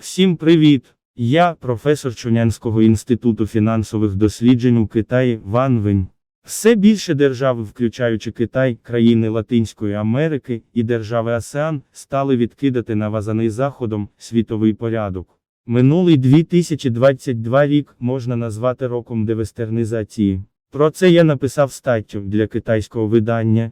Всім привіт! Я професор Чунянського інституту фінансових досліджень у Китаї Ван Вень. Все більше держав, включаючи Китай, країни Латинської Америки і держави АСЕАН, стали відкидати навазаний Заходом світовий порядок. Минулий 2022 рік можна назвати роком девестернізації. Про це я написав статтю для китайського видання.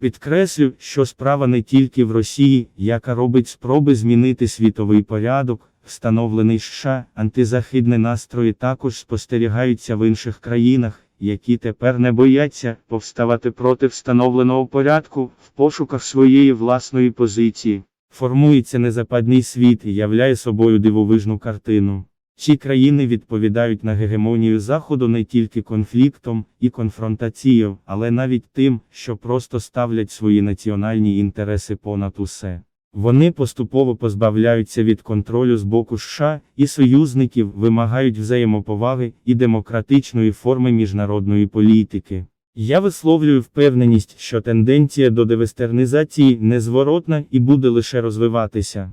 Підкреслю, що справа не тільки в Росії, яка робить спроби змінити світовий порядок, встановлений США, антизахідні настрої також спостерігаються в інших країнах, які тепер не бояться повставати проти встановленого порядку в пошуках своєї власної позиції. Формується незападний світ і являє собою дивовижну картину. Ці країни відповідають на гегемонію Заходу не тільки конфліктом і конфронтацією, але навіть тим, що просто ставлять свої національні інтереси понад усе. Вони поступово позбавляються від контролю з боку США і союзників, вимагають взаємоповаги і демократичної форми міжнародної політики. Я висловлюю впевненість, що тенденція до девестернізації незворотна і буде лише розвиватися.